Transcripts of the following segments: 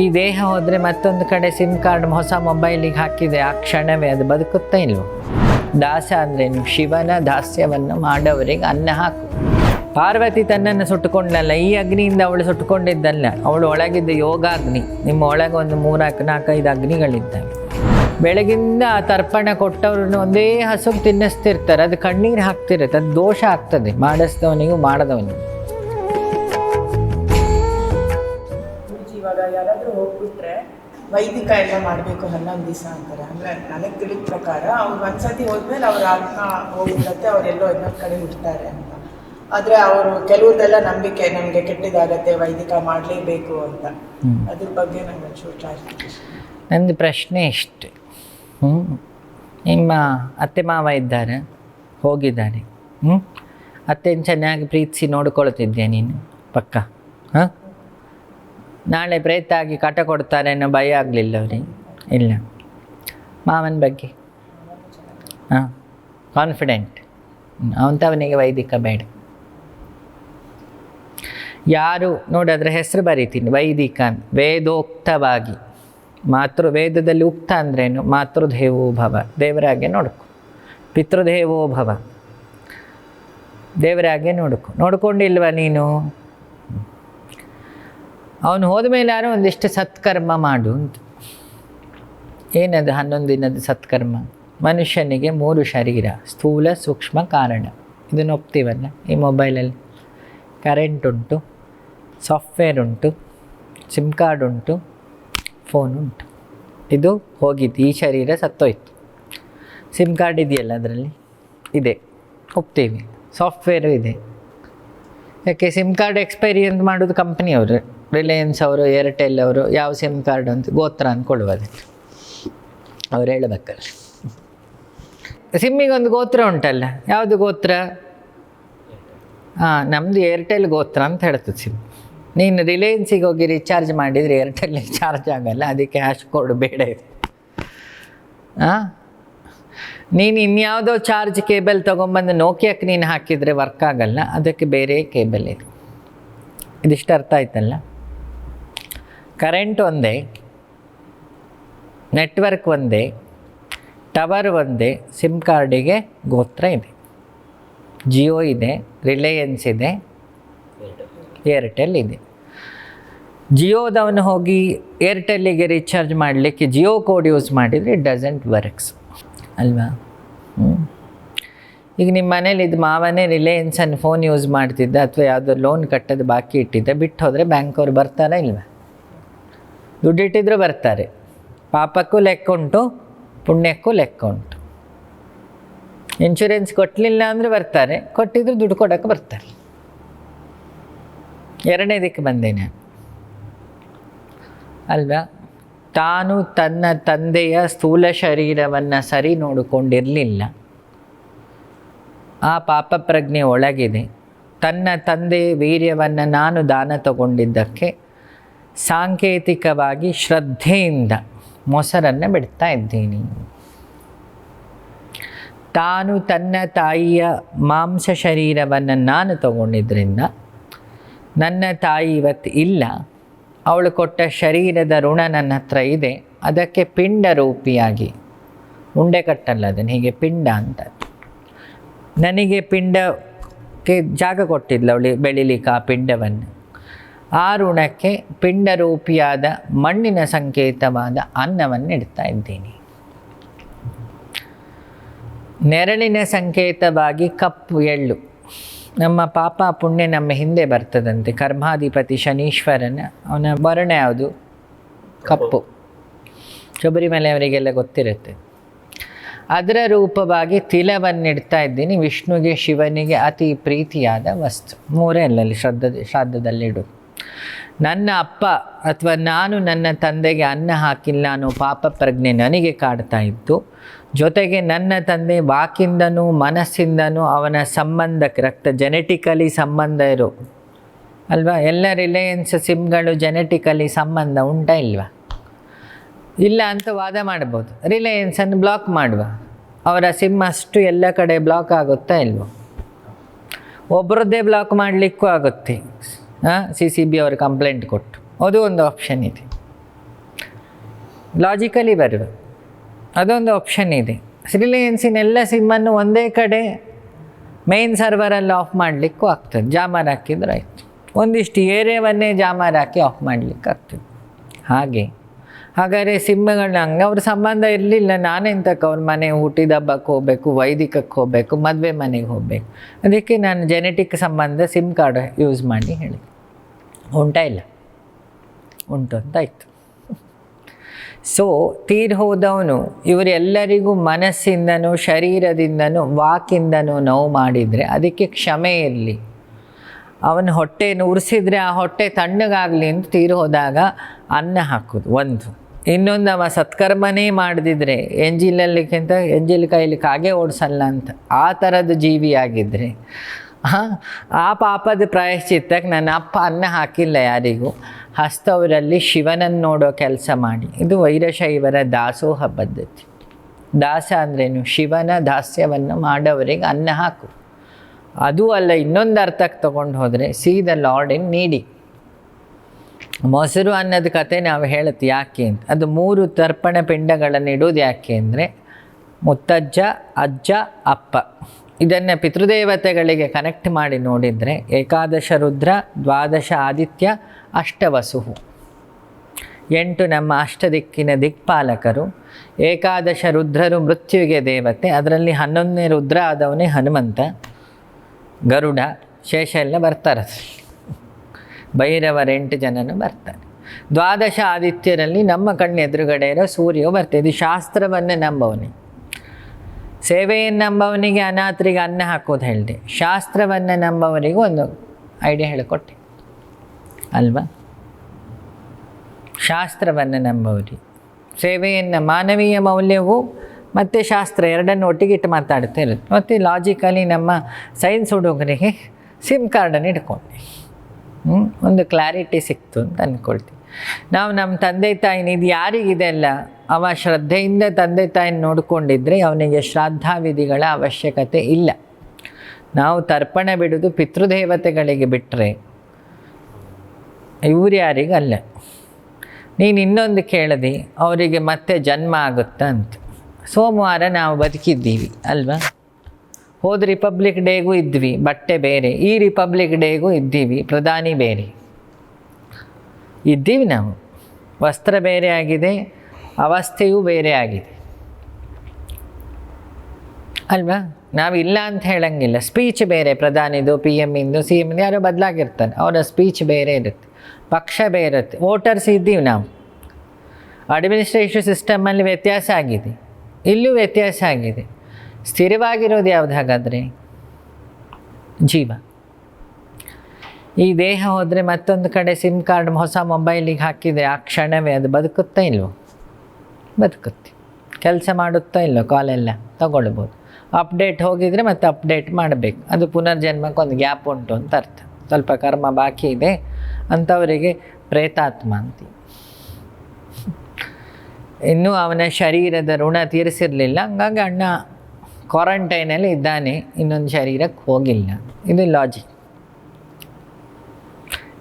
ಈ ದೇಹ ಹೋದರೆ ಮತ್ತೊಂದು ಕಡೆ ಸಿಮ್ ಕಾರ್ಡ್ ಹೊಸ ಮೊಬೈಲಿಗೆ ಹಾಕಿದೆ ಆ ಕ್ಷಣವೇ ಅದು ಬದುಕುತ್ತಾ ಇಲ್ವೋ? ದಾಸ ಅಂದ್ರೇನು? ಶಿವನ ದಾಸ್ಯವನ್ನು ಮಾಡವರಿಗೆ ಅನ್ನ ಹಾಕು. ಪಾರ್ವತಿ ತನ್ನನ್ನು ಸುಟ್ಟುಕೊಂಡಲ್ಲ ಈ ಅಗ್ನಿಯಿಂದ ಅವಳು ಸುಟ್ಟುಕೊಂಡಿದ್ದಲ್ಲ. ಅವಳು ಒಳಗಿದ್ದ ಯೋಗಾಗ್ನಿ, ನಿಮ್ಮ ಒಳಗೆ ಒಂದು ಮೂರಾಕು ನಾಲ್ಕೈದು ಅಗ್ನಿಗಳಿದ್ದಾವೆ. ಬೆಳಗಿಂದ ಆ ತರ್ಪಣ ಕೊಟ್ಟವ್ರನ್ನ ಒಂದೇ ಹಸುಗೆ ತಿನ್ನಿಸ್ತಿರ್ತಾರೆ. ಅದು ಕಣ್ಣೀರು ಹಾಕ್ತಿರುತ್ತೆ, ಅದು ದೋಷ ಆಗ್ತದೆ. ಮಾಡಿಸ್ದವನಿಗೂ, ಮಾಡದವನಿಗೂ. ಯಾರಾದರೂ ಹೋಗ್ಬಿಟ್ರೆ ವೈದಿಕ ಎಲ್ಲ ಮಾಡಬೇಕು ಹನ್ನೊಂದು ದಿವಸ ಅಂತಾರೆ. ಅಂದರೆ ನನಗೆ ತಿಳಿದ ಪ್ರಕಾರ ಅವ್ರು ಒಂದ್ಸತಿ ಹೋದ್ಮೇಲೆ ಅವ್ರ ಆತ್ಮ ಹೋಗ್ಬಿಡತ್ತೆ ಅವರೆಲ್ಲೋ ಇನ್ನೊಂದು ಕಡೆ ಹುಡ್ತಾರೆ ಅಂತ. ಆದರೆ ಅವರು ಕೆಲವ್ರದೆಲ್ಲ ನಂಬಿಕೆ ನಮಗೆ ಕೆಟ್ಟದಾಗತ್ತೆ ವೈದಿಕ ಮಾಡಲೇಬೇಕು ಅಂತ. ಅದ್ರ ಬಗ್ಗೆ ನಂಗೆ ಒಂಚೂರು ಕ್ಲಾರಿಫಿಕೇಶನ್ ನಂದು ಪ್ರಶ್ನೆ ಇಷ್ಟೆ. ಹ್ಞೂ ನಿಮ್ಮ ಅತ್ತೆ ಮಾವ ಇದ್ದಾರೆ ಹೋಗಿದ್ದಾರೆ. ಹ್ಞೂ ಅತ್ತೆನ ಚೆನ್ನಾಗಿ ಪ್ರೀತಿಸಿ ನೋಡ್ಕೊಳ್ತಿದ್ದೆ ನೀನು? ಪಕ್ಕ? ಹಾಂ? ನಾಳೆ ಪ್ರೇತ ಆಗಿ ಕಟ ಕೊಡ್ತಾರೆ ಅನ್ನೋ ಭಯ ಆಗಲಿಲ್ಲ ಅವರಿಗೆ. ಇಲ್ಲ. ಮಾವನ ಬಗ್ಗೆ. ಹಾಂ ಕಾನ್ಫಿಡೆಂಟ್ ಅವನಿಗೆ ವೈದಿಕ ಬೇಡ. ಯಾರು ನೋಡಿ ಅದರ ಹೆಸರು ಬರೀತೀನಿ ವೈದಿಕ ವೇದೋಕ್ತವಾಗಿ. ಮಾತೃ, ವೇದದಲ್ಲಿ ಉಕ್ತ ಅಂದ್ರೇನು? ಮಾತೃದೇವೋ ಭವ. ದೇವರಾಗೆ ನೋಡ್ಕೊ. ಪಿತೃದೇವೋ ಭವ. ದೇವರಾಗೆ ನೋಡ್ಕೊ. ನೋಡ್ಕೊಂಡಿಲ್ವ ನೀನು? ಅವನು ಹೋದ ಮೇಲೆ ಯಾರೋ ಒಂದಿಷ್ಟು ಸತ್ಕರ್ಮ ಮಾಡು ಅಂತ. ಏನದು ಹನ್ನೊಂದು ದಿನದ ಸತ್ಕರ್ಮ? ಮನುಷ್ಯನಿಗೆ ಮೂರು ಶರೀರ, ಸ್ಥೂಲ, ಸೂಕ್ಷ್ಮ, ಕಾರಣ. ಇದನ್ನು ಒಪ್ತೀವಲ್ಲ ಈ ಮೊಬೈಲಲ್ಲಿ. ಕರೆಂಟ್ ಉಂಟು, ಸಾಫ್ಟ್ವೇರ್ ಉಂಟು, ಸಿಮ್ ಕಾರ್ಡ್ ಉಂಟು, ಫೋನ್ ಉಂಟು. ಇದು ಹೋಗಿತ್ತು ಈ ಶರೀರ ಸತ್ತೋಯ್ತು. ಸಿಮ್ ಕಾರ್ಡ್ ಇದೆಯಲ್ಲ ಅದರಲ್ಲಿ? ಇದೆ. ಒಪ್ತೀವಿ. ಸಾಫ್ಟ್ವೇರು ಇದೆ. ಯಾಕೆ ಸಿಮ್ ಕಾರ್ಡ್ ಎಕ್ಸ್ಪೈರಿ ಅಂತ ಮಾಡೋದು ಕಂಪ್ನಿಯವರು ರಿಲಯನ್ಸ್ ಅವರು ಏರ್ಟೆಲ್ ಅವರು, ಯಾವ ಸಿಮ್ ಕಾರ್ಡ್ ಅಂತ ಗೋತ್ರ ಅಂದ್ಕೊಳ್ಳುವ ಅದಕ್ಕೆ ಅವ್ರು ಹೇಳಬೇಕಲ್ಲ. ಸಿಮ್ಮಿಗೆ ಒಂದು ಗೋತ್ರ ಉಂಟಲ್ಲ. ಯಾವುದು ಗೋತ್ರ? ಹಾಂ ನಮ್ಮದು ಏರ್ಟೆಲ್ ಗೋತ್ರ ಅಂತ ಹೇಳ್ತದೆ ಸಿಮ್ ನೀನು ರಿಲಯನ್ಸಿಗೆ ಹೋಗಿ ರೀಚಾರ್ಜ್ ಮಾಡಿದರೆ ಏರ್ಟೆಲ್ ಚಾರ್ಜ್ ಆಗಲ್ಲ. ಅದಕ್ಕೆ ಕ್ಯಾಶ್ ಕೋಡ್ ಬೇಡ ಇದೆ. ಹಾಂ ನೀನು ಇನ್ಯಾವುದೋ ಚಾರ್ಜ್ ಕೇಬಲ್ ತೊಗೊಂಬಂದು ನೋಕಿಯಾಕ್ಕೆ ನೀನು ಹಾಕಿದರೆ ವರ್ಕ್ ಆಗಲ್ಲ. ಅದಕ್ಕೆ ಬೇರೆ ಕೇಬಲ್ ಇದೆ. ಇದಿಷ್ಟು ಅರ್ಥ ಆಯ್ತಲ್ಲ? ಕರೆಂಟ್ ಒಂದೇ, ನೆಟ್ವರ್ಕ್ ಒಂದೇ, ಟವರ್ ಒಂದೇ, ಸಿಮ್ ಕಾರ್ಡಿಗೆ ಗೋತ್ರ ಇದೆ. ಜಿಯೋ ಇದೆ, ರಿಲಯನ್ಸ್ ಇದೆ, ಏರ್ಟೆಲ್ ಇದೆ. ಜಿಯೋದವನು ಹೋಗಿ ಏರ್ಟೆಲ್ಲಿಗೆ ರೀಚಾರ್ಜ್ ಮಾಡಲಿಕ್ಕೆ ಜಿಯೋ ಕೋಡ್ ಯೂಸ್ ಮಾಡಿದರೆ ಇಟ್ ಡಸಂಟ್ ವರ್ಕ್ಸ್ ಅಲ್ವಾ? ಈಗ ನಿಮ್ಮ ಮನೇಲಿ ಇದು ಮಾವನೇ ರಿಲಯನ್ಸನ್ನು ಫೋನ್ ಯೂಸ್ ಮಾಡ್ತಿದ್ದ ಅಥವಾ ಯಾವುದೋ ಲೋನ್ ಕಟ್ಟೋದು ಬಾಕಿ ಇಟ್ಟಿದ್ದ, ಬಿಟ್ಟು ಹೋದರೆ ಬ್ಯಾಂಕವ್ರು ಬರ್ತಾರಾ ಇಲ್ವಾ? ದುಡ್ಡು ಇಟ್ಟಿದ್ರು ಬರ್ತಾರೆ. ಪಾಪಕ್ಕೂ ಲೆಕ್ಕ ಉಂಟು ಪುಣ್ಯಕ್ಕೂ ಲೆಕ್ಕ ಉಂಟು ಇನ್ಶೂರೆನ್ಸ್ ಕೊಟ್ಟಲಿಲ್ಲ ಅಂದರೆ ಬರ್ತಾರೆ, ಕೊಟ್ಟಿದ್ರು ದುಡ್ಡು ಕೊಡೋಕ್ಕೆ ಬರ್ತಾರೆ. ಎರಡನೇ ದಿಕ್ಕು ಬಂದೆ ನಾನು. ಅಲ್ವಾ? ತಾನು ತನ್ನ ತಂದೆಯ ಸ್ಥೂಲ ಶರೀರವನ್ನು ಸರಿ ನೋಡಿಕೊಂಡಿರಲಿಲ್ಲ. ಆ ಪಾಪ ಪ್ರಜ್ಞೆ ಒಳಗಿದೆ. ತನ್ನ ತಂದೆ ವೀರ್ಯವನ್ನು ನಾನು ದಾನ ತಗೊಂಡಿದ್ದಕ್ಕೆ ಸಾಂಕೇತಿಕವಾಗಿ ಶ್ರದ್ಧೆಯಿಂದ ಮೊಸರನ್ನು ಬಿಡ್ತಾ ಇದ್ದೀನಿ. ತಾನು ತನ್ನ ತಾಯಿಯ ಮಾಂಸ ಶರೀರವನ್ನು ನಾನು ತಗೊಂಡಿದ್ದರಿಂದ ನನ್ನ ತಾಯಿ ಇವತ್ತು ಇಲ್ಲ. ಅವಳು ಕೊಟ್ಟ ಶರೀರದ ಋಣ ನನ್ನ ಹತ್ರ ಇದೆ. ಅದಕ್ಕೆ ಪಿಂಡ ರೂಪಿಯಾಗಿ ಉಂಡೆ ಕಟ್ಟಲ್ಲ ಅದನ್ನು, ಹೀಗೆ ಪಿಂಡ ಅಂತ. ನನಗೆ ಪಿಂಡಕ್ಕೆ ಜಾಗ ಕೊಟ್ಟಿದ್ಲು ಅವಳು, ಬೆಳಿಲಿಕ್ಕೆ ಆ ಪಿಂಡವನ್ನು. ಆ ಋಣಕ್ಕೆ ಪಿಂಡರೂಪಿಯಾದ ಮಣ್ಣಿನ ಸಂಕೇತವಾದ ಅನ್ನವನ್ನು ಇಡ್ತಾ ಇದ್ದೀನಿ. ನೆರಳಿನ ಸಂಕೇತವಾಗಿ ಕಪ್ಪು ಎಳ್ಳು. ನಮ್ಮ ಪಾಪ ಪುಣ್ಯ ನಮ್ಮ ಹಿಂದೆ ಬರ್ತದಂತೆ. ಕರ್ಮಾಧಿಪತಿ ಶನೀಶ್ವರನ, ಅವನ ವರ್ಣ ಯಾವುದು? ಕಪ್ಪು. ಶಬರಿಮಲೆಯವರಿಗೆಲ್ಲ ಗೊತ್ತಿರುತ್ತೆ. ಅದರ ರೂಪವಾಗಿ ತಿಲವನ್ನಿಡ್ತಾ ಇದ್ದೀನಿ. ವಿಷ್ಣುಗೆ ಶಿವನಿಗೆ ಅತಿ ಪ್ರೀತಿಯಾದ ವಸ್ತು. ಮೂರೇ ಅಲ್ಲಲ್ಲಿ ಶ್ರದ್ಧ ಶ್ರಾದ್ದದಲ್ಲಿಡು. ನನ್ನ ಅಪ್ಪ ಅಥವಾ ನಾನು ನನ್ನ ತಂದೆಗೆ ಅನ್ನ ಹಾಕಿಲ್ಲ ಅನ್ನೋ ಪಾಪ ಪ್ರಜ್ಞೆ ನನಗೆ ಕಾಡ್ತಾ ಇತ್ತು. ಜೊತೆಗೆ ನನ್ನ ತಂದೆ ವಾಕಿಂದನೂ ಮನಸ್ಸಿಂದನೂ ಅವನ ಸಂಬಂಧಕ್ಕೆ ರಕ್ತ ಜೆನೆಟಿಕಲಿ ಸಂಬಂಧ ಇರೋ. ಅಲ್ವಾ? ಎಲ್ಲ ರಿಲಯನ್ಸ್ ಸಿಮ್ಗಳು ಜೆನೆಟಿಕಲಿ ಸಂಬಂಧ ಉಂಟಾ ಇಲ್ವಾ? ಇಲ್ಲ ಅಂತ ವಾದ ಮಾಡ್ಬೋದು. ರಿಲಯನ್ಸನ್ನು ಬ್ಲಾಕ್ ಮಾಡುವ. ಅವರ ಸಿಮ್ ಅಷ್ಟು ಎಲ್ಲ ಕಡೆ ಬ್ಲಾಕ್ ಆಗುತ್ತಾ ಇಲ್ವೋ? ಒಬ್ಬರದ್ದೇ ಬ್ಲಾಕ್ ಮಾಡಲಿಕ್ಕೂ ಆಗುತ್ತೆ. ಸಿ ಸಿ ಬಿ ಅವರು ಕಂಪ್ಲೇಂಟ್ ಕೊಟ್ಟು. ಅದು ಒಂದು ಆಪ್ಷನ್ ಇದೆ. ಲಾಜಿಕಲಿ ಬರುವ. ಅದೊಂದು ಆಪ್ಷನ್ ಇದೆ. ರಿಲಯನ್ಸಿನ ಎಲ್ಲ ಸಿಮ್ಮನ್ನು ಒಂದೇ ಕಡೆ ಮೇನ್ ಸರ್ವರಲ್ಲಿ ಆಫ್ ಮಾಡಲಿಕ್ಕೂ ಆಗ್ತದೆ. ಜಾಮರ್ ಹಾಕಿದ್ರೆ ಆಯಿತು. ಒಂದಿಷ್ಟು ಏರಿಯಾವನ್ನೇ ಜಾಮರ್ ಹಾಕಿ ಆಫ್ ಮಾಡಲಿಕ್ಕೆ ಆಗ್ತದೆ. ಹಾಗೆ. ಹಾಗಾದರೆ ಸಿಮ್ಮಗಳನ್ನ ಹಂಗೆ ಅವ್ರ ಸಂಬಂಧ ಇರಲಿಲ್ಲ. ನಾನೆಂತಕ್ಕೆ ಅವ್ರ ಮನೆ ಹುಟ್ಟಿದ ಹಬ್ಬಕ್ಕೆ ಹೋಗಬೇಕು, ವೈದಿಕಕ್ಕೆ ಹೋಗಬೇಕು, ಮದುವೆ ಮನೆಗೆ ಹೋಗಬೇಕು. ಅದಕ್ಕೆ ನಾನು ಜೆನೆಟಿಕ್ ಸಂಬಂಧ ಸಿಮ್ ಕಾರ್ಡ್ ಯೂಸ್ ಮಾಡಿ ಹೇಳಿ. ಉಂಟಾ ಇಲ್ಲ? ಉಂಟು ಅಂತ ಆಯಿತು. ಸೊ ತೀರ್ ಹೋದವನು, ಇವರೆಲ್ಲರಿಗೂ ಮನಸ್ಸಿಂದನೂ, ಶರೀರದಿಂದನೂ, ವಾಕಿಂದನೂ ನೋವು ಮಾಡಿದರೆ ಅದಕ್ಕೆ ಕ್ಷಮೆ ಇರಲಿ. ಅವನ ಹೊಟ್ಟೆಯನ್ನು ಉರಿಸಿದರೆ ಆ ಹೊಟ್ಟೆ ತಣ್ಣಗಾಗಲಿ ಅಂತ ತೀರು ಹೋದಾಗ ಅನ್ನ ಹಾಕೋದು, ಒಂದು. ಇನ್ನೊಂದು ಅವ ಸತ್ಕರ್ಮನೇ ಮಾಡದಿದ್ರೆ ಎಂಜಿಲಲ್ಲಿಕ್ಕಿಂತ ಎಂಜಿಲ್ ಕೈಲಿ ಕಾಗೆ ಓಡಿಸಲ್ಲ ಅಂತ, ಆ ಥರದ ಜೀವಿಯಾಗಿದ್ದರೆ ಆ ಪಾಪದ ಪ್ರಾಯಶ್ಚಿತ್ತಕ್ಕೆ ನನ್ನ ಅಪ್ಪ ಅನ್ನ ಹಾಕಿಲ್ಲ ಯಾರಿಗೂ. ಹಸ್ತವರಲ್ಲಿ ಶಿವನನ್ನು ನೋಡೋ ಕೆಲಸ ಮಾಡಿ. ಇದು ವೈರಶೈವರ ದಾಸೋಹ ಪದ್ಧತಿ. ದಾಸ ಅಂದ್ರೇನು? ಶಿವನ ದಾಸ್ಯವನ್ನು ಮಾಡೋವರಿಗೆ ಅನ್ನ ಹಾಕು. ಅದು ಅಲ್ಲ, ಇನ್ನೊಂದು ಅರ್ಥಕ್ಕೆ ತಗೊಂಡು ಹೋದರೆ ಸಿ ದ ಲಾರ್ಡ್ ಇನ್ ನೀಡಿ ಮೊಸರು ಅನ್ನೋದ ಕತೆ ನಾವು ಹೇಳುತ್ತೆ ಯಾಕೆ ಅಂತ. ಅದು ಮೂರು ತರ್ಪಣ ಪಿಂಡಗಳನ್ನು ಇಡೋದು ಯಾಕೆ ಅಂದರೆ, ಮುತ್ತಜ್ಜ, ಅಜ್ಜ, ಅಪ್ಪ. ಇದನ್ನು ಪಿತೃದೇವತೆಗಳಿಗೆ ಕನೆಕ್ಟ್ ಮಾಡಿ ನೋಡಿದರೆ, ಏಕಾದಶ ರುದ್ರ, ದ್ವಾದಶ ಆದಿತ್ಯ, ಅಷ್ಟವಸುಹು. ಎಂಟು ನಮ್ಮ ಅಷ್ಟದಿಕ್ಕಿನ ದಿಕ್ಪಾಲಕರು, ಏಕಾದಶ ರುದ್ರರು ಮೃತ್ಯುವಿಗೆ ದೇವತೆ, ಅದರಲ್ಲಿ ಹನ್ನೊಂದನೇ ರುದ್ರ ಆದವನೇ ಹನುಮಂತ. ಗರುಡ ಶೇಷ ಎಲ್ಲ ಬರ್ತಾರೆ. ಭೈರವರ ಎಂಟು ಜನನು ಬರ್ತಾರೆ. ದ್ವಾದಶ ಆದಿತ್ಯರಲ್ಲಿ ನಮ್ಮ ಕಣ್ಣು ಎದುರುಗಡೆ ಇರೋ ಸೂರ್ಯ ಬರ್ತದೆ. ಇದು ಶಾಸ್ತ್ರವನ್ನೇ ನಂಬವನಿಗೆ ಸೇವೆಯನ್ನು ನಂಬವನಿಗೆ ಅನಾಥರಿಗೆ ಅನ್ನ ಹಾಕೋದು ಹೇಳಿದೆ. ಶಾಸ್ತ್ರವನ್ನು ನಂಬವನಿಗೂ ಒಂದು ಐಡಿಯಾ ಹೇಳಿಕೊಟ್ಟೆ. ಅಲ್ವಾ? ಶಾಸ್ತ್ರವನ್ನು ನಂಬವರಿಗೆ ಸೇವೆಯನ್ನು ಮಾನವೀಯ ಮೌಲ್ಯವು ಮತ್ತು ಶಾಸ್ತ್ರ ಎರಡನ್ನು ಒಟ್ಟಿಗೆ ಇಟ್ಟು ಮಾತಾಡ್ತಾ ಇರುತ್ತೆ. ಮತ್ತು ಲಾಜಿಕಲಿ ನಮ್ಮ ಸೈನ್ಸ್ ಹುಡುಗರಿಗೆ ಸಿಮ್ ಕಾರ್ಡನ್ನು ಇಟ್ಕೊಂಡೆ? ಒಂದು ಕ್ಲಾರಿಟಿ ಸಿಕ್ತು ಅಂತ ಅಂದ್ಕೊಳ್ತೀವಿ ನಾವು ನಮ್ಮ ತಂದೆ ತಾಯಿನ, ಇದು ಯಾರಿಗಿದೆ ಅಲ್ಲ, ಅವ ಶ್ರದ್ಧೆಯಿಂದ ತಂದೆ ತಾಯಿನ ನೋಡಿಕೊಂಡಿದ್ರೆ ಅವನಿಗೆ ಶ್ರಾದ್ದಾವಿಧಿಗಳ ಅವಶ್ಯಕತೆ ಇಲ್ಲ. ನಾವು ತರ್ಪಣ ಬಿಡೋದು ಪಿತೃದೇವತೆಗಳಿಗೆ ಬಿಟ್ಟರೆ ಇವ್ರು ಯಾರಿಗಲ್ಲ ನೀನು ಇನ್ನೊಂದು ಕೇಳಿದೆ, ಅವರಿಗೆ ಮತ್ತೆ ಜನ್ಮ ಆಗುತ್ತಾ ಸೋಮವಾರ ನಾವು ಬದುಕಿದ್ದೀವಿ, ಅಲ್ವಾ? ಹೋದ ರಿಪಬ್ಲಿಕ್ ಡೇಗೂ ಇದ್ವಿ, ಬಟ್ಟೆ ಬೇರೆ. ಈ ರಿಪಬ್ಲಿಕ್ ಡೇಗೂ ಇದ್ದೀವಿ, ಪ್ರಧಾನಿ ಬೇರೆ. ಇದ್ದೀವಿ ನಾವು. ವಸ್ತ್ರ ಬೇರೆ ಆಗಿದೆ, ಅವಸ್ಥೆಯೂ ಬೇರೆ ಆಗಿದೆ. ಅಲ್ವಾ? ನಾವು ಇಲ್ಲ ಅಂತ ಹೇಳಂಗಿಲ್ಲ. ಸ್ಪೀಚ್ ಬೇರೆ, ಪ್ರಧಾನಿದು ಪಿ ಎಂ ಇಂದು ಸಿ ಎಂ ಯಾರೋ ಬದಲಾಗಿರ್ತಾನೆ ಅವರ ಸ್ಪೀಚ್ ಬೇರೆ ಇರುತ್ತೆ. ಪಕ್ಷ ಬೇರೆ ಇರುತ್ತೆ. ವೋಟರ್ಸ್ ಇದ್ದೀವಿ ನಾವು. ಅಡ್ಮಿನಿಸ್ಟ್ರೇಷನ್ ಸಿಸ್ಟಮಲ್ಲಿ ವ್ಯತ್ಯಾಸ ಆಗಿದೆ. ಇಲ್ಲೂ ವ್ಯತ್ಯಾಸ ಆಗಿದೆ. ಸ್ಥಿರವಾಗಿರೋದು ಯಾವ್ದು ಹಾಗಾದರೆ? ಜೀವ. ಈ ದೇಹ ಹೋದರೆ ಮತ್ತೊಂದು ಕಡೆ ಸಿಮ್ ಕಾರ್ಡ್ ಹೊಸ ಮೊಬೈಲಿಗೆ ಹಾಕಿದರೆ ಆ ಕ್ಷಣವೇ ಅದು ಬದುಕುತ್ತಾ ಇಲ್ವೋ? ಬದುಕುತ್ತೆ. ಕೆಲಸ ಮಾಡುತ್ತಾ ಇಲ್ಲೋ ಕಾಲೆಲ್ಲ ತಗೊಳ್ಬೋದು. ಅಪ್ಡೇಟ್ ಹೋಗಿದರೆ ಮತ್ತೆ ಅಪ್ಡೇಟ್ ಮಾಡಬೇಕು. ಅದು ಪುನರ್ಜನ್ಮಕ್ಕೆ ಒಂದು ಗ್ಯಾಪ್ ಉಂಟು ಅಂತ ಅರ್ಥ. ಸ್ವಲ್ಪ ಕರ್ಮ ಬಾಕಿ ಇದೆ. ಅಂಥವರಿಗೆ ಪ್ರೇತಾತ್ಮ ಅಂತೀವಿ. ಇನ್ನೂ ಅವನ ಶರೀರದ ಋಣ ತೀರಿಸಿರಲಿಲ್ಲ. ಹಂಗಾಗಿ ಅಣ್ಣ ಕ್ವಾರಂಟೈನಲ್ಲಿ ಇದ್ದಾನೆ. ಇನ್ನೊಂದು ಶರೀರಕ್ಕೆ ಹೋಗಿಲ್ಲ. ಇದು ಲಾಜಿಕ್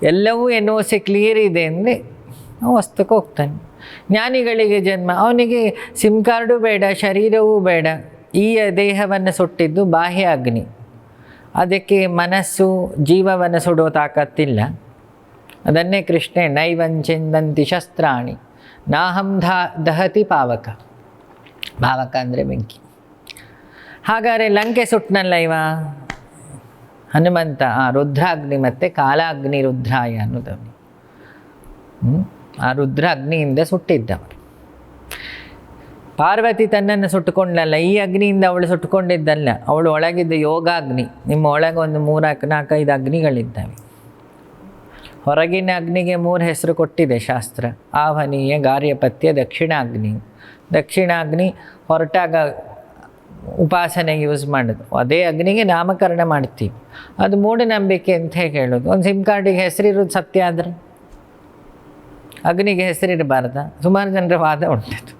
ಎಲ್ಲವೂ ಎನ್ ಒ ಸಿ ಕ್ಲಿಯರ್ ಇದೆ ಅಂದರೆ ವಸ್ತುಕ್ಕೆ ಹೋಗ್ತಾನೆ. ಜ್ಞಾನಿಗಳಿಗೆ ಜನ್ಮ. ಅವನಿಗೆ ಸಿಮ್ ಕಾರ್ಡು ಬೇಡ, ಶರೀರವೂ ಬೇಡ. ಈ ದೇಹವನ್ನು ಸುಟ್ಟಿದ್ದು ಬಾಹ್ಯ ಅಗ್ನಿ. ಅದಕ್ಕೆ ಮನಸ್ಸು ಜೀವವನ್ನು ಸುಡೋ ತಾಕತ್ತಿಲ್ಲ. ಅದನ್ನೇ ಕೃಷ್ಣೆ ನೈವಂಚಿಂದಂತಿ ಶಸ್ತ್ರಾಣಿ. ನಾಹಂ ಧಾ, ದಹತಿ ಪಾವಕ. ಪಾವಕ ಅಂದರೆ ಬೆಂಕಿ. ಹಾಗಾದರೆ ಲಂಕೆ ಸುಟ್ಟನಲ್ಲ ಇವ? ಹನುಮಂತ, ಆ ರುದ್ರಾಗ್ನಿ ಮತ್ತು ಕಾಲಾಗ್ನಿ ರುದ್ರಾಯ ಅನ್ನೋದವನು? ಆ ರುದ್ರ ಅಗ್ನಿಯಿಂದ ಸುಟ್ಟಿದ್ದವ ಪಾರ್ವತಿ ತನ್ನನ್ನು ಸುಟ್ಟುಕೊಂಡಲ್ಲ, ಈ ಅಗ್ನಿಯಿಂದ ಅವಳು ಸುಟ್ಟುಕೊಂಡಿದ್ದಲ್ಲ, ಅವಳು ಒಳಗಿದ್ದ ಯೋಗಾಗ್ನಿ, ನಿಮ್ಮ ಒಳಗೆ ಒಂದು ಮೂರಕ್ಕೆ ನಾಲ್ಕೈದು ಅಗ್ನಿಗಳಿದ್ದಾವೆ. ಹೊರಗಿನ ಅಗ್ನಿಗೆ ಮೂರು ಹೆಸರು ಕೊಟ್ಟಿದೆ ಶಾಸ್ತ್ರ. ಆಹ್ವನೀಯ ಗಾರ್ಯಪತ್ಯ ದಕ್ಷಿಣಾಗ್ನಿ. ದಕ್ಷಿಣಾಗ್ನಿ ಹೊರಟಾಗ ಉಪಾಸನೆಗೆ ಯೂಸ್ ಮಾಡೋದು. ಅದೇ ಅಗ್ನಿಗೆ ನಾಮಕರಣ ಮಾಡ್ತೀವಿ. ಅದು ಮೂಢನಂಬಿಕೆ ಅಂತ ಹೇಳೋದು. ಒಂದು ಸಿಮ್ ಕಾರ್ಡಿಗೆ ಹೆಸರಿರೋದು ಸತ್ಯ ಆದರೆ? ಅಗ್ನಿಗೆ ಹೆಸರಿರಬಾರ್ದ ಸುಮಾರು ಜನರ ವಾದ ಉಂಟದು.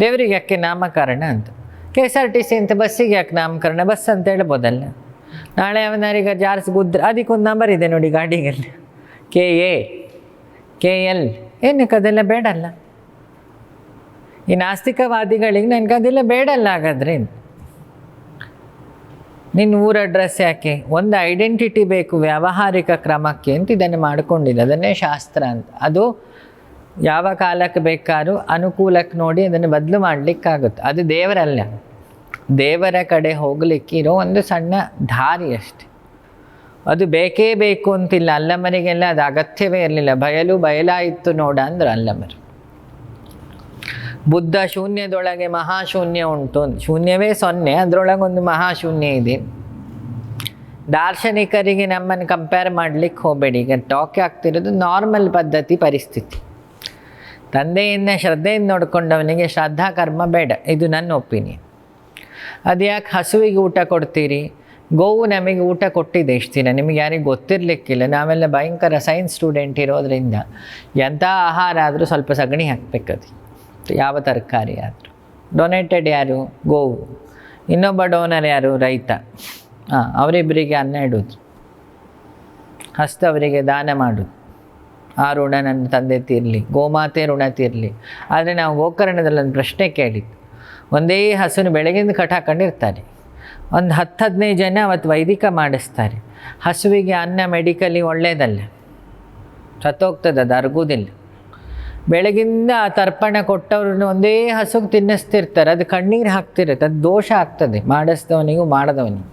ದೇವರಿಗೆ ಯಾಕೆ ನಾಮಕರಣ ಅಂತ? K S R T C ಅಂತ ಬಸ್ಸಿಗೆ ಯಾಕೆ ನಾಮಕರಣ? ಬಸ್ ಅಂತ ಹೇಳ್ಬೋದಲ್ಲ. ನಾಳೆ ಅವನಾರೀಗ ಜಾರ್ಸ್ ಗುದ್ರ, ಅದಕ್ಕೊಂದು ನಂಬರ್ ಇದೆ ನೋಡಿ ಗಾಡಿಗೆಲ್ಲ ಕೆ ಎ ಕೆ ಎಲ್ ಏನಕ್ಕೆ ಅದೆಲ್ಲ ಬೇಡಲ್ಲ? ಈ ನಾಸ್ತಿಕವಾದಿಗಳಿಗೆ ನನಗೆ ಅದೆಲ್ಲ ಬೇಡಲ್ಲ ಹಾಗಾದ್ರೆ ನಿನ್ನ ಊರ ಅಡ್ರೆಸ್ ಯಾಕೆ? ಒಂದು ಐಡೆಂಟಿಟಿ ಬೇಕು ವ್ಯಾವಹಾರಿಕ ಕ್ರಮಕ್ಕೆ ಅಂತ ಇದನ್ನು ಮಾಡಿಕೊಂಡಿಲ್ಲ ಅದನ್ನೇ ಶಾಸ್ತ್ರ ಅಂತ. ಅದು ಯಾವ ಕಾಲಕ್ಕೆ ಬೇಕಾದ್ರೂ ಅನುಕೂಲಕ್ಕೆ ನೋಡಿ ಅದನ್ನು ಬದಲು ಮಾಡಲಿಕ್ಕಾಗುತ್ತೆ. ಅದು ದೇವರಲ್ಲ. ದೇವರ ಕಡೆ ಹೋಗಲಿಕ್ಕಿರೋ ಒಂದು ಸಣ್ಣ ದಾರಿ ಅಷ್ಟೆ. ಅದು ಬೇಕೇ ಬೇಕು ಅಂತಿಲ್ಲ. ಅಲ್ಲಮರಿಗೆಲ್ಲ ಅದು ಅಗತ್ಯವೇ ಇರಲಿಲ್ಲ. ಬಯಲು ಬಯಲಾಯಿತು ನೋಡ ಅಂದ್ರೆ ಅಲ್ಲಮ್ಮರು. ಬುದ್ಧ ಶೂನ್ಯದೊಳಗೆ ಮಹಾಶೂನ್ಯ ಉಂಟು ಶೂನ್ಯವೇ ಸೊನ್ನೆ, ಅದರೊಳಗೊಂದು ಮಹಾಶೂನ್ಯ ಇದೆ. ದಾರ್ಶನಿಕರಿಗೆ ನಮ್ಮನ್ನು ಕಂಪೇರ್ ಮಾಡ್ಲಿಕ್ಕೆ ಹೋಗಬೇಡಿ. ಈಗ ಟಾಕ್ ಆಗ್ತಿರೋದು ನಾರ್ಮಲ್ ಪದ್ಧತಿ ಪರಿಸ್ಥಿತಿ. ತಂದೆಯಿಂದ ಶ್ರದ್ಧೆಯಿಂದ ನೋಡಿಕೊಂಡವನಿಗೆ ಶ್ರದ್ಧಾ ಕರ್ಮ ಬೇಡ. ಇದು ನನ್ನ ಒಪಿನಿಯನ್ ಅದು ಯಾಕೆ ಹಸುವಿಗೆ ಊಟ ಕೊಡ್ತೀರಿ? ಗೋವು ನಮಗೆ ಊಟ ಕೊಟ್ಟಿದೆ ಇಷ್ಟು ದಿನ. ನಿಮಗೆ ಯಾರಿಗೆ ಗೊತ್ತಿರಲಿಕ್ಕಿಲ್ಲ. ನಾವೆಲ್ಲ ಭಯಂಕರ ಸೈನ್ಸ್ ಸ್ಟೂಡೆಂಟ್ ಇರೋದರಿಂದ ಎಂಥ ಆಹಾರ ಆದರೂ ಸ್ವಲ್ಪ ಸಗಣಿ ಹಾಕಬೇಕದು. ಯಾವ ತರಕಾರಿ ಆದರೂ. ಡೊನೇಟೆಡ್ ಯಾರು? ಗೋವು. ಇನ್ನೊಬ್ಬ ಡೋನರ್ ಯಾರು? ರೈತ. ಹಾಂ ಅವರಿಬ್ಬರಿಗೆ ಅನ್ನ ಇಡೋದು. ಹಸ್ತವರಿಗೆ ದಾನ ಮಾಡೋದು. ಆ ಋಣ ನನ್ನ ತಂದೆ ತೀರಲಿ. ಗೋಮಾತೆ ಋಣ ತೀರಲಿ. ಆದರೆ ನಾವು ಗೋಕರ್ಣದಲ್ಲಿ ಒಂದು ಪ್ರಶ್ನೆ ಕೇಳಿದ್ದು. ಒಂದೇ ಹಸುನ ಬೆಳಗಿಂದ ಕಟ್ ಹಾಕೊಂಡಿರ್ತಾರೆ. ಒಂದು ಹತ್ತು ಹದಿನೈದು ಜನ ಅವತ್ತು ವೈದಿಕ ಮಾಡಿಸ್ತಾರೆ. ಹಸುವಿಗೆ ಅನ್ನ ಮೆಡಿಕಲಿ ಒಳ್ಳೆಯದಲ್ಲ. ಸತ್ತೋಗ್ತದೆ, ಅದು ಅರ್ಗುದಿಲ್ಲ. ಬೆಳಗಿಂದ ಆ ತರ್ಪಣ ಕೊಟ್ಟವ್ರನ್ನ ಒಂದೇ ಹಸುಗೆ ತಿನ್ನಿಸ್ತಿರ್ತಾರೆ. ಅದು ಕಣ್ಣೀರು ಹಾಕ್ತಿರುತ್ತೆ, ಅದು ದೋಷ ಆಗ್ತದೆ. ಮಾಡಿಸ್ದವನಿಗೂ ಮಾಡಿದವನಿಗೂ.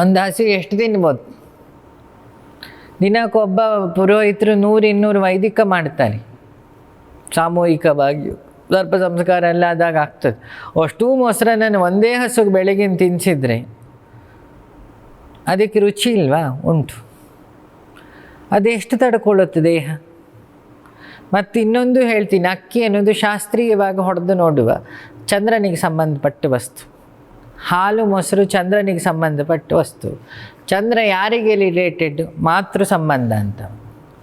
ಒಂದು ಹಸುಗೆ ಎಷ್ಟು ತಿನ್ಬೋದು? ದಿನಕ್ಕೊಬ್ಬ ಪುರೋಹಿತರು ನೂರು ಇನ್ನೂರು ವೈದಿಕ ಮಾಡ್ತಾರೆ. ಸಾಮೂಹಿಕವಾಗಿ ಸರ್ಪ ಸಂಸ್ಕಾರ ಎಲ್ಲ ಆದಾಗ ಆಗ್ತದೆ ಅಷ್ಟೂ ಮೊಸರನ್ನು ಒಂದೇ ಹಸುಗೆ ಬೆಳಗಿನ ತಿನ್ನಿಸಿದ್ರೆ ಅದಕ್ಕೆ ರುಚಿ ಇಲ್ವಾ? ಉಂಟು. ಅದೆಷ್ಟು ತಡ್ಕೊಳ್ಳುತ್ತೆ ದೇಹ? ಮತ್ತು ಇನ್ನೊಂದು ಹೇಳ್ತೀನಿ, ಅಕ್ಕಿ ಅನ್ನೋದು ಶಾಸ್ತ್ರೀಯವಾಗಿ ಹೊಡೆದು ನೋಡುವ ಚಂದ್ರನಿಗೆ ಸಂಬಂಧಪಟ್ಟ ವಸ್ತು. ಹಾಲು, ಮೊಸರು ಚಂದ್ರನಿಗೆ ಸಂಬಂಧಪಟ್ಟ ವಸ್ತು. ಚಂದ್ರ ಯಾರಿಗೆ ರಿಲೇಟೆಡ್ ಮಾತೃ ಸಂಬಂಧ ಅಂತ.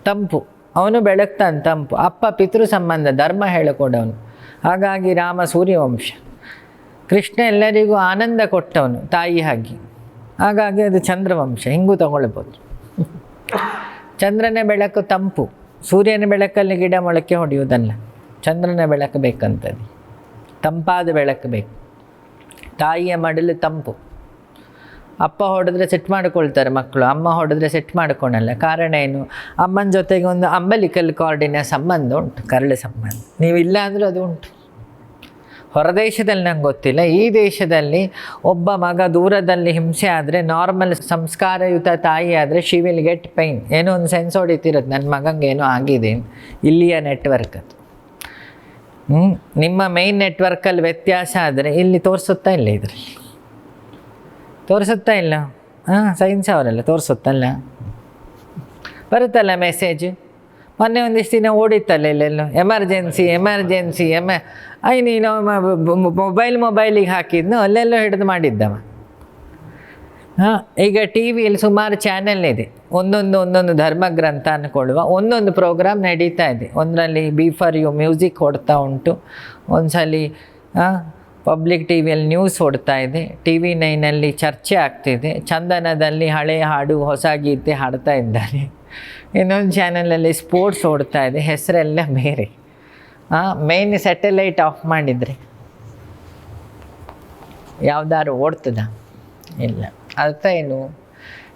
ತಂಪು. ಅವನು ಬೆಳಗ್ತಾನೆ ತಂಪು. ಅಪ್ಪ, ಪಿತೃ ಸಂಬಂಧ, ಧರ್ಮ ಹೇಳಿಕೊಡವನು. ಹಾಗಾಗಿ ರಾಮ ಸೂರ್ಯವಂಶ. ಕೃಷ್ಣ ಎಲ್ಲರಿಗೂ ಆನಂದ ಕೊಟ್ಟವನು, ತಾಯಿ ಹಾಗೆ. ಹಾಗಾಗಿ ಅದು ಚಂದ್ರವಂಶ, ಹಿಂಗೂ ತಗೊಳ್ಬೋದು. ಚಂದ್ರನ ಬೆಳಕು ತಂಪು, ಸೂರ್ಯನ ಬೆಳಕಲ್ಲಿ ಗಿಡ ಮೊಳಕೆ ಹೊಡೆಯುವುದಲ್ಲ, ಚಂದ್ರನ ಬೆಳಕು ಬೇಕಂತದ್ದು. ತಂಪಾದ ಬೆಳಕು ಬೇಕು. ತಾಯಿಯ ಮಡಲು ತಂಪು. ಅಪ್ಪ ಹೊಡೆದ್ರೆ ಸೆಟ್ ಮಾಡ್ಕೊಳ್ತಾರೆ ಮಕ್ಕಳು, ಅಮ್ಮ ಹೊಡೆದ್ರೆ ಸೆಟ್ ಮಾಡ್ಕೊಳಲ್ಲ. ಕಾರಣ ಏನು? ಅಮ್ಮನ ಜೊತೆಗೆ ಒಂದು ಅಂಬಲಿಕಲ್ ಕಾರ್ಡಿನ ಸಂಬಂಧ ಉಂಟು, ಕರಳೆ ಸಂಬಂಧ. ನೀವು ಇಲ್ಲ ಅಂದರೂ ಅದು ಉಂಟು. ಹೊರದೇಶದಲ್ಲಿ ನಂಗೆ ಗೊತ್ತಿಲ್ಲ, ಈ ದೇಶದಲ್ಲಿ ಒಬ್ಬ ಮಗ ದೂರದಲ್ಲಿ ಹಿಂಸೆ ಆದರೆ ನಾರ್ಮಲ್ ಸಂಸ್ಕಾರಯುತ ತಾಯಿ ಆದರೆ ಶಿ ವಿಲ್ ಗೆಟ್ ಪೈನ್ ಏನೋ ಒಂದು ಸೆನ್ಸ್ ಹೊಡಿತಿರುತ್ತೆ ನನ್ನ ಮಗಂಗೆ ಏನೋ ಆಗಿದೆ ಇಲ್ಲಿಯ ನೆಟ್ವರ್ಕ್ ಅದು. ಹ್ಞೂ ನಿಮ್ಮ ಮೈನ್ ನೆಟ್ವರ್ಕಲ್ಲಿ ವ್ಯತ್ಯಾಸ ಆದರೆ ಇಲ್ಲಿ ತೋರಿಸುತ್ತಾ ಇಲ್ಲ ಇದರಲ್ಲಿ. ತೋರಿಸುತ್ತಾ ಇಲ್ಲ? ಹಾಂ ಸೈನ್ಸ್ ಅವರಲ್ಲ, ತೋರಿಸುತ್ತಲ್ಲ? ಬರುತ್ತಲ್ಲ ಮೆಸೇಜ್ ಮೊನ್ನೆ ಒಂದಿಷ್ಟು ದಿನ ಓಡಿತ್ತಲ್ಲ ಇಲ್ಲೆಲ್ಲೋ ಎಮರ್ಜೆನ್ಸಿ ಎಮರ್ಜೆನ್ಸಿ ಎಮ ಐ, ನೀನು ಮೊಬೈಲ್ ಮೊಬೈಲಿಗೆ ಹಾಕಿದ್ನು, ಅಲ್ಲೆಲ್ಲೋ ಹಿಡಿದು ಮಾಡಿದ್ದವ. ಹಾಂ, ಈಗ ಟಿ ವಿಯಲ್ಲಿ ಸುಮಾರು ಚಾನೆಲ್ ಇದೆ. ಒಂದೊಂದು ಒಂದೊಂದು ಧರ್ಮಗ್ರಂಥ ಅಂದ್ಕೊಳ್ಳುವ ಒಂದೊಂದು ಪ್ರೋಗ್ರಾಮ್ ನಡೀತಾ ಇದೆ. ಒಂದರಲ್ಲಿ ಬಿ ಫಾರ್ ಯು ಮ್ಯೂಸಿಕ್ ಕೊಡ್ತಾ ಉಂಟು. ಒಂದ್ಸಲಿ ಪಬ್ಲಿಕ್ ಟಿ ವಿಯಲ್ಲಿ ನ್ಯೂಸ್ ಹೊಡ್ತಾ ಇದೆ. ಟಿ ವಿ ನೈನಲ್ಲಿ ಚರ್ಚೆ ಆಗ್ತಿದೆ ಚಂದನದಲ್ಲಿ ಹಳೆ ಹಾಡು, ಹೊಸ ಗೀತೆ ಹಾಡ್ತಾ ಇದ್ದಾರೆ. ಇನ್ನೊಂದು ಚಾನಲಲ್ಲಿ ಸ್ಪೋರ್ಟ್ಸ್ ಓಡ್ತಾ ಇದೆ. ಹೆಸರೆಲ್ಲ ಬೇರೆ. ಮೇನ್ ಸ್ಯಾಟಲೈಟ್ ಆಫ್ ಮಾಡಿದರೆ. ಯಾವ್ದಾದ್ರು ಓಡ್ತದ? ಇಲ್ಲ. ಅರ್ಥ ಏನು?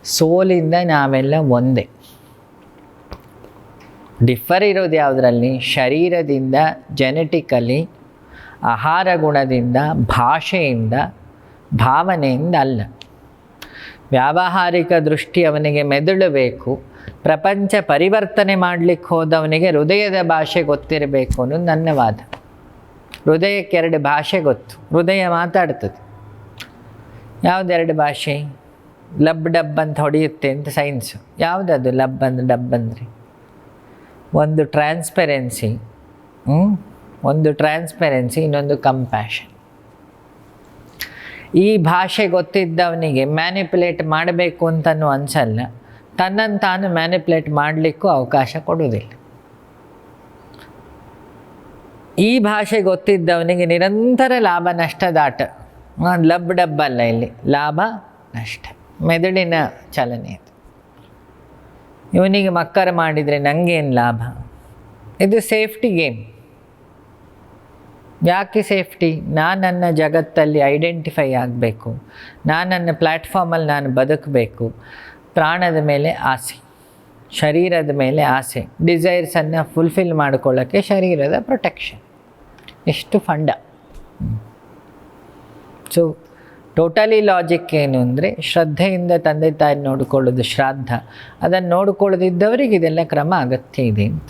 ಸೋಲಿಂದ ನಾವೆಲ್ಲ ಒಂದೇ. ಡಿಫರ್ ಇರೋದು ಯಾವುದರಲ್ಲಿ? ಶರೀರದಿಂದ ಜೆನೆಟಿಕಲಿ ಆಹಾರ ಗುಣದಿಂದ ಭಾಷೆಯಿಂದ, ಭಾವನೆಯಿಂದ ಅಲ್ಲ. ವ್ಯಾವಹಾರಿಕ ದೃಷ್ಟಿ ಅವನಿಗೆ ಮೆದುಳು ಬೇಕು ಪ್ರಪಂಚ ಪರಿವರ್ತನೆ ಮಾಡಲಿಕ್ಕೆ ಹೋದವನಿಗೆ ಹೃದಯದ ಭಾಷೆ ಗೊತ್ತಿರಬೇಕು ಅನ್ನೋದು ನನ್ನ ವಾದ. ಹೃದಯಕ್ಕೆ ಎರಡು ಭಾಷೆ ಗೊತ್ತು, ಹೃದಯ ಮಾತಾಡ್ತದೆ. ಯಾವುದೆರಡು ಭಾಷೆ? ಲಬ್ ಡಬ್ ಅಂತ ಹೊಡೆಯುತ್ತೆ ಅಂತ ಸೈನ್ಸು ಯಾವುದದು ಲಬ್ ಅಂದ್ರೆ ಡಬ್ ಅಂದರೆ? ಒಂದು ಟ್ರಾನ್ಸ್ಪೆರೆನ್ಸಿ ಒಂದು ಟ್ರಾನ್ಸ್ಪೆರೆನ್ಸಿ ಇನ್ನೊಂದು ಕಂಪ್ಯಾಷನ್ ಈ ಭಾಷೆ ಗೊತ್ತಿದ್ದವನಿಗೆ ಮ್ಯಾನಿಪ್ಯುಲೇಟ್ ಮಾಡಬೇಕು ಅಂತನೂ ಅನಿಸಲ್ಲ. ತನ್ನನ್ನು ತಾನು ಮ್ಯಾನಿಪುಲೇಟ್ ಮಾಡಲಿಕ್ಕೂ ಅವಕಾಶ ಕೊಡುವುದಿಲ್ಲ. ಈ ಭಾಷೆ ಗೊತ್ತಿದ್ದವನಿಗೆ ನಿರಂತರ ಲಾಭ ನಷ್ಟದಾಟ ಲಬ್ ಡಬ್ ಅಲ್ಲ ಇಲ್ಲಿ. ಲಾಭ ನಷ್ಟ. ಮೆದುಳಿನ ಚಲನೆ ಇದು ಇವನಿಗೆ ಮಕ್ಕರ ಮಾಡಿದರೆ ನನಗೇನು ಲಾಭ? ಇದು ಸೇಫ್ಟಿ ಗೇಮ್ ಯಾಕೆ ಸೇಫ್ಟಿ? ನಾನು ನನ್ನ ಜಗತ್ತಲ್ಲಿ ಐಡೆಂಟಿಫೈ ಆಗಬೇಕು. ನಾನು ನನ್ನ ಪ್ಲ್ಯಾಟ್ಫಾರ್ಮಲ್ಲಿ ನಾನು ಬದುಕಬೇಕು. ಪ್ರಾಣದ ಮೇಲೆ ಆಸೆ. ಶರೀರದ ಮೇಲೆ ಆಸೆ. ಡಿಸೈರ್ಸನ್ನು ಫುಲ್ಫಿಲ್ ಮಾಡ್ಕೊಳ್ಳೋಕ್ಕೆ ಶರೀರದ ಪ್ರೊಟೆಕ್ಷನ್. ಎಷ್ಟು ಫಂಡ. ಸೊ, ಟೋಟಲಿ ಲಾಜಿಕ್ ಏನು ಅಂದರೆ, ಶ್ರದ್ಧೆಯಿಂದ ತಂದೆ ತಾಯಿ ನೋಡಿಕೊಳ್ಳೋದು ಶ್ರಾದ್ದ. ಅದನ್ನು ನೋಡಿಕೊಳ್ಳದಿದ್ದವರಿಗೆ ಇದೆಲ್ಲ ಕ್ರಮ ಅಗತ್ಯ ಇದೆ ಅಂತ.